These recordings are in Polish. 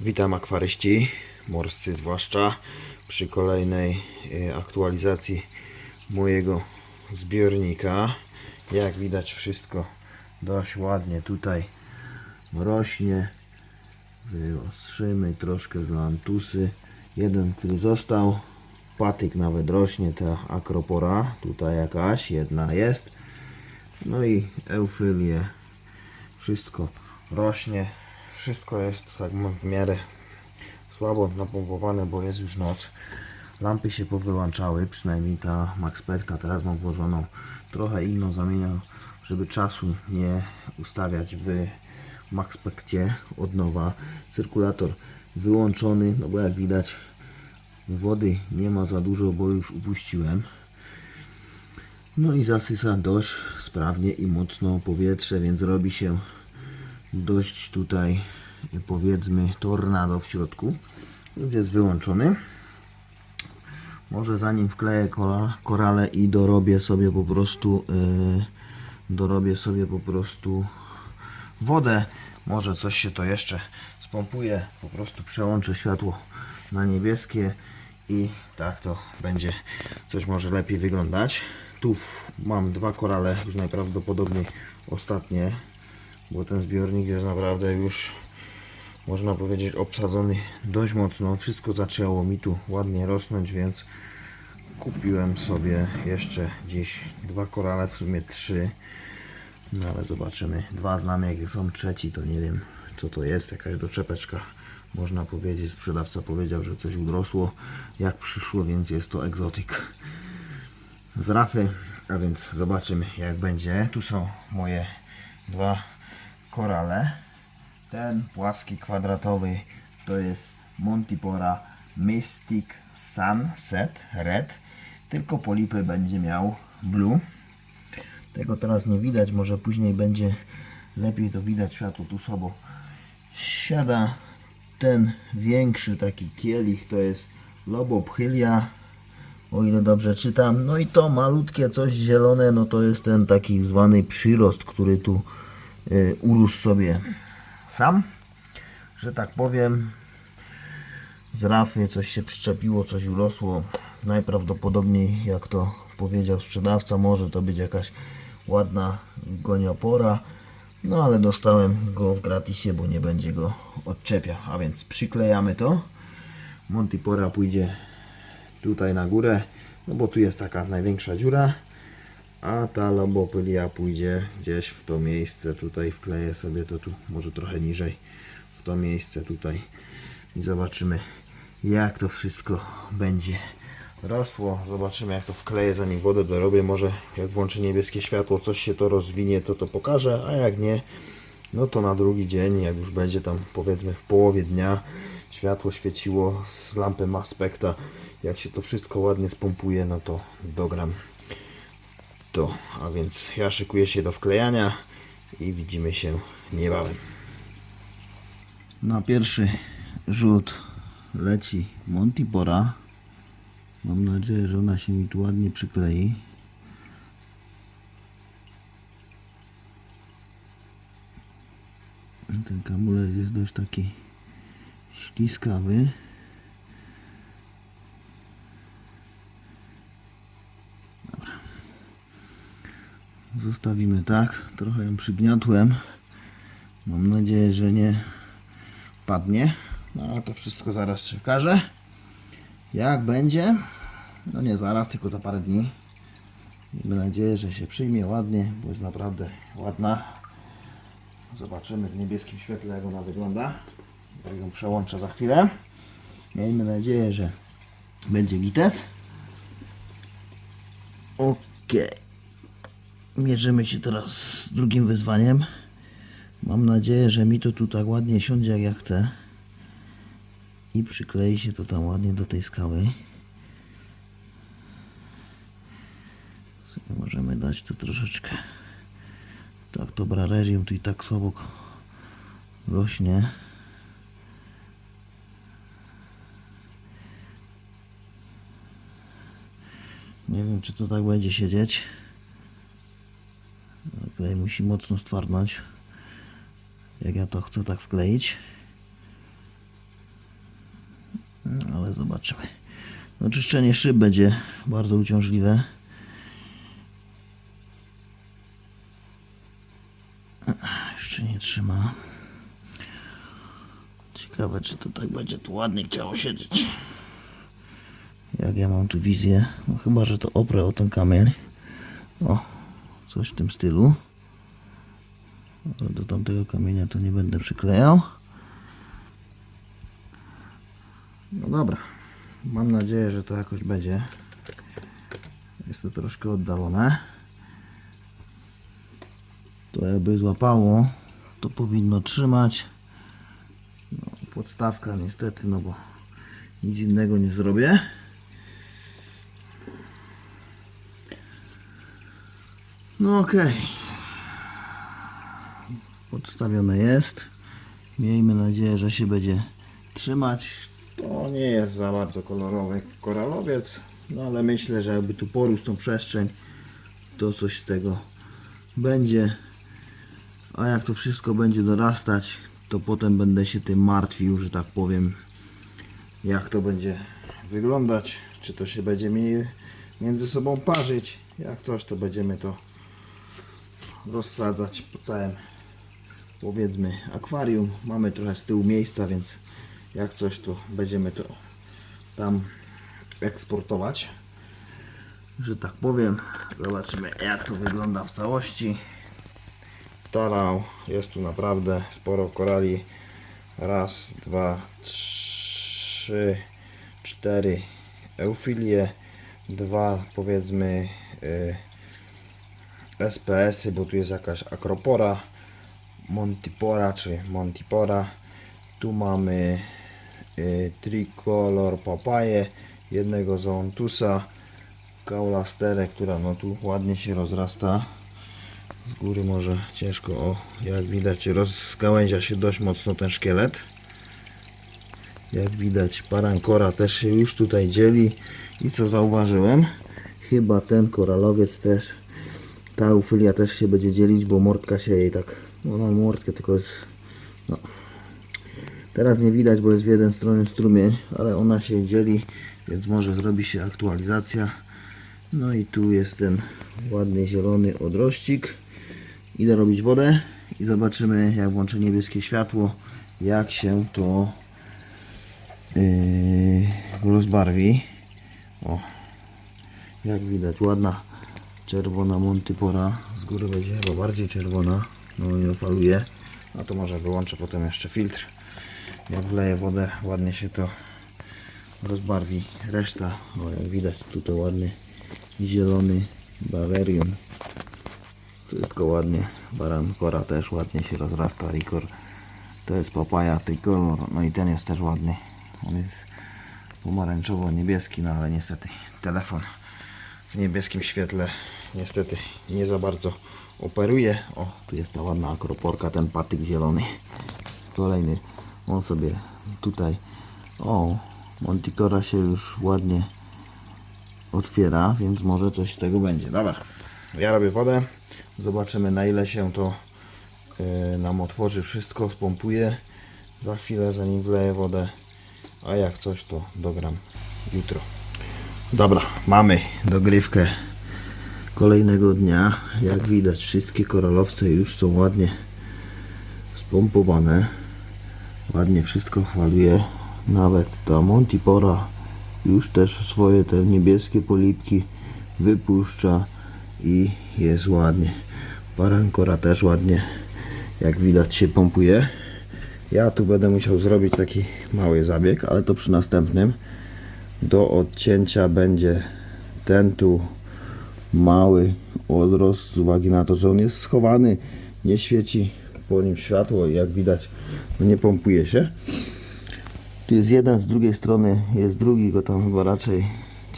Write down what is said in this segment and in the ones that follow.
Witam akwaryści, morscy zwłaszcza, przy kolejnej e, aktualizacji mojego zbiornika. Jak widać wszystko dość ładnie tutaj rośnie. Wyostrzymy troszkę za antusy. Jeden, który został, patyk nawet rośnie, ta akropora, tutaj jakaś, jedna jest. No i eufylie, wszystko rośnie, wszystko jest tak w miarę słabo napompowane, bo jest już noc. Lampy się powyłączały, przynajmniej ta Maxperta teraz mam włożoną trochę inną, zamieniam, żeby czasu nie ustawiać w Maxpekcie od nowa. Cyrkulator wyłączony, no bo jak widać wody nie ma za dużo, bo już upuściłem. No i zasysa dość sprawnie i mocno powietrze, więc robi się dość tutaj powiedzmy tornado w środku. Więc jest wyłączony. Może zanim wkleję kora- korale i dorobię sobie po prostu yy, dorobię sobie po prostu wodę, może coś się to jeszcze spompuje, po prostu przełączę światło na niebieskie i tak to będzie coś może lepiej wyglądać. Tu mam dwa korale, już najprawdopodobniej ostatnie, bo ten zbiornik jest naprawdę już można powiedzieć obsadzony dość mocno. Wszystko zaczęło mi tu ładnie rosnąć, więc kupiłem sobie jeszcze gdzieś dwa korale, w sumie trzy. No ale zobaczymy. Dwa znamy jakie są, trzeci to nie wiem co to jest, jakaś doczepeczka. Można powiedzieć, sprzedawca powiedział, że coś urosło jak przyszło, więc jest to egzotyk z rafy, a więc zobaczymy jak będzie. Tu są moje dwa korale. Ten płaski kwadratowy to jest Montipora Mystic Sunset Red, tylko polipy będzie miał blue. Tego teraz nie widać, może później będzie lepiej to widać, światło tu słabo siada. Ten większy taki kielich to jest Lobophylia, o ile dobrze czytam. No i to malutkie coś zielone, no to jest ten taki zwany przyrost, który tu y, urósł sobie sam, że tak powiem. Z rafy coś się przyczepiło, coś urosło. Najprawdopodobniej, jak to powiedział sprzedawca, może to być jakaś ładna goniopora. No ale dostałem go w gratisie, bo nie będzie go odczepiał. A więc przyklejamy to. Montipora pójdzie tutaj na górę, no bo tu jest taka największa dziura, a ta lobopylia pójdzie gdzieś w to miejsce, tutaj wkleję sobie to tu, może trochę niżej, w to miejsce tutaj. I zobaczymy jak to wszystko będzie rosło, zobaczymy jak to wkleję zanim wodę dorobię, może jak włączę niebieskie światło, coś się to rozwinie, to to pokażę, a jak nie, no to na drugi dzień, jak już będzie tam powiedzmy w połowie dnia światło świeciło z lampy Maspekta, jak się to wszystko ładnie spompuje, no to dogram to. A więc ja szykuję się do wklejania i widzimy się niebawem. Na pierwszy rzut leci Montipora. Mam nadzieję, że ona się mi tu ładnie przyklei. Ten kamulec jest dość taki śliskawy. Zostawimy tak. Trochę ją przygniotłem. Mam nadzieję, że nie padnie. No ale to wszystko zaraz się okaże. Jak będzie? No nie zaraz, tylko za parę dni. Miejmy nadzieję, że się przyjmie ładnie, bo jest naprawdę ładna. Zobaczymy w niebieskim świetle, jak ona wygląda. Jak ją przełączę za chwilę. Miejmy nadzieję, że będzie gites. Ok. Mierzymy się teraz z drugim wyzwaniem. Mam nadzieję, że mi to tu tak ładnie siądzie, jak ja chcę. I przyklei się to tam ładnie do tej skały. Sobie możemy dać to troszeczkę. Tak, to brarerium tu i tak słabo rośnie. Nie wiem, czy to tak będzie siedzieć. Musi mocno stwarnąć. Jak ja to chcę tak wkleić. No, ale zobaczymy. No, czyszczenie szyb będzie bardzo uciążliwe. Jeszcze nie trzyma. Ciekawe, czy to tak będzie tu ładnie chciało siedzieć. Jak ja mam tu wizję? No chyba, że to oprę o ten kamień. O, coś w tym stylu. Ale do tamtego kamienia to nie będę przyklejał. No dobra. Mam nadzieję, że to jakoś będzie. Jest to troszkę oddalone. To jakby złapało, to powinno trzymać. No, podstawka niestety, no bo nic innego nie zrobię. No okej. Podstawione jest. Miejmy nadzieję, że się będzie trzymać. To nie jest za bardzo kolorowy koralowiec, no ale myślę, że jakby tu porósł tą przestrzeń, to coś z tego będzie. A jak to wszystko będzie dorastać, to potem będę się tym martwił, że tak powiem, jak to będzie wyglądać, czy to się będzie mi między sobą parzyć. Jak coś, to będziemy to rozsadzać po całym powiedzmy akwarium. Mamy trochę z tyłu miejsca, więc jak coś, to będziemy to tam eksportować. Że tak powiem, zobaczymy jak to wygląda w całości. Tarał, jest tu naprawdę sporo korali. Raz, dwa, trzy, cztery eufilie, dwa powiedzmy y, SPS-y, bo tu jest jakaś akropora, montipora czy montipora. Tu mamy y, tricolor papaję, jednego zoontusa, kaulasterę, która no tu ładnie się rozrasta. Z góry może ciężko, o jak widać rozgałęzia się dość mocno ten szkielet. Jak widać parankora też się już tutaj dzieli i co zauważyłem, chyba ten koralowiec też ta eufilia też się będzie dzielić, bo mordka się jej tak, no mam mordkę tylko jest, no teraz nie widać, bo jest w jeden stronę strumień, ale ona się dzieli, więc może zrobi się aktualizacja. No i tu jest ten ładny zielony odrościk. Idę robić wodę i zobaczymy jak włączę niebieskie światło, jak się to yy, rozbarwi. O, jak widać ładna czerwona montypora. Z góry będzie chyba bardziej czerwona. No nie faluje. A to może wyłączę potem jeszcze filtr. Jak wleję wodę, ładnie się to rozbarwi. Reszta, o jak widać tutaj ładny zielony bavarium. Wszystko ładnie. Barankora też ładnie się rozrasta. Rikor to jest papaja tricolor. No i ten jest też ładny. On jest pomarańczowo-niebieski, no ale niestety telefon w niebieskim świetle niestety nie za bardzo operuje. O, tu jest ta ładna akroporka, ten patyk zielony. Kolejny. On sobie tutaj. O, Monticora się już ładnie otwiera, więc może coś z tego będzie. Dobra, ja robię wodę. Zobaczymy na ile się to yy, nam otworzy wszystko, spompuję za chwilę zanim wleję wodę, a jak coś to dogram jutro. Dobra, mamy dogrywkę kolejnego dnia. Jak widać wszystkie koralowce już są ładnie spompowane. Ładnie wszystko chwaluje. Nawet ta Montipora już też swoje te niebieskie polipki wypuszcza i jest ładnie. Parankora też ładnie jak widać się pompuje. Ja tu będę musiał zrobić taki mały zabieg, ale to przy następnym. Do odcięcia będzie ten tu mały odrost z uwagi na to, że on jest schowany, nie świeci po nim światło i jak widać no nie pompuje się. Tu jest jeden, z drugiej strony jest drugi, go tam chyba raczej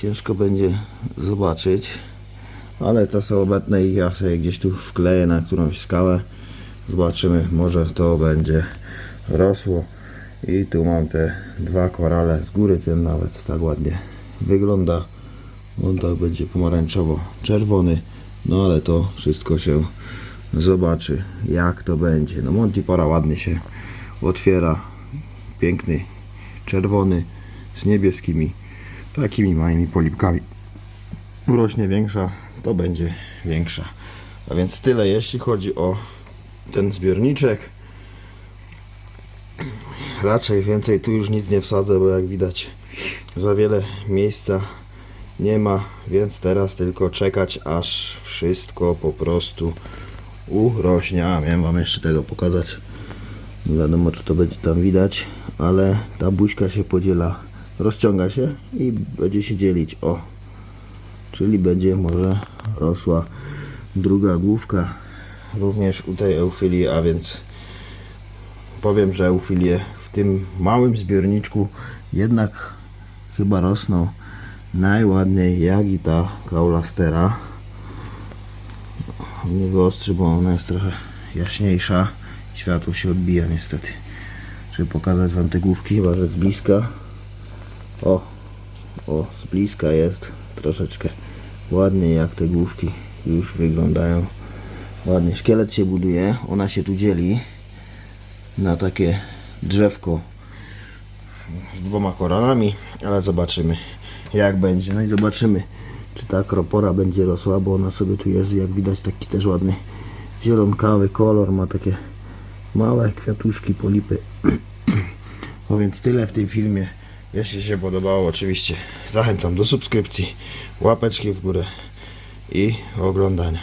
ciężko będzie zobaczyć. Ale to są obecne i ja sobie gdzieś tu wkleję na którąś skałę. Zobaczymy, może to będzie rosło. I tu mam te dwa korale z góry, ten nawet tak ładnie wygląda. On tak będzie pomarańczowo-czerwony. No ale to wszystko się zobaczy, jak to będzie. No Montipora ładnie się otwiera. Piękny, czerwony z niebieskimi, takimi małymi polipkami. Urośnie większa, to będzie większa. A więc tyle, jeśli chodzi o ten zbiorniczek. Raczej więcej tu już nic nie wsadzę, bo jak widać za wiele miejsca nie ma, więc teraz tylko czekać aż wszystko po prostu urośnie. A miałem wam jeszcze tego pokazać. Nie wiadomo czy to będzie tam widać, ale ta buźka się podziela, rozciąga się i będzie się dzielić. O, czyli będzie może rosła druga główka również u tej eufylii, a więc powiem, że eufilie w tym małym zbiorniczku jednak chyba rosną najładniej jak i ta kaulastera nie wyostrzy, bo ona jest trochę jaśniejsza. Światło się odbija niestety. Żeby pokazać wam te główki chyba, że z bliska. O, o z bliska jest troszeczkę ładniej jak te główki już wyglądają. Ładnie, szkielet się buduje. Ona się tu dzieli na takie drzewko z dwoma koronami, ale zobaczymy jak będzie. No i zobaczymy, czy ta akropora będzie rosła, bo ona sobie tu jest, jak widać, taki też ładny zielonkawy kolor, ma takie małe kwiatuszki, polipy. No więc tyle w tym filmie. Jeśli się podobało, oczywiście zachęcam do subskrypcji, łapeczki w górę i oglądania.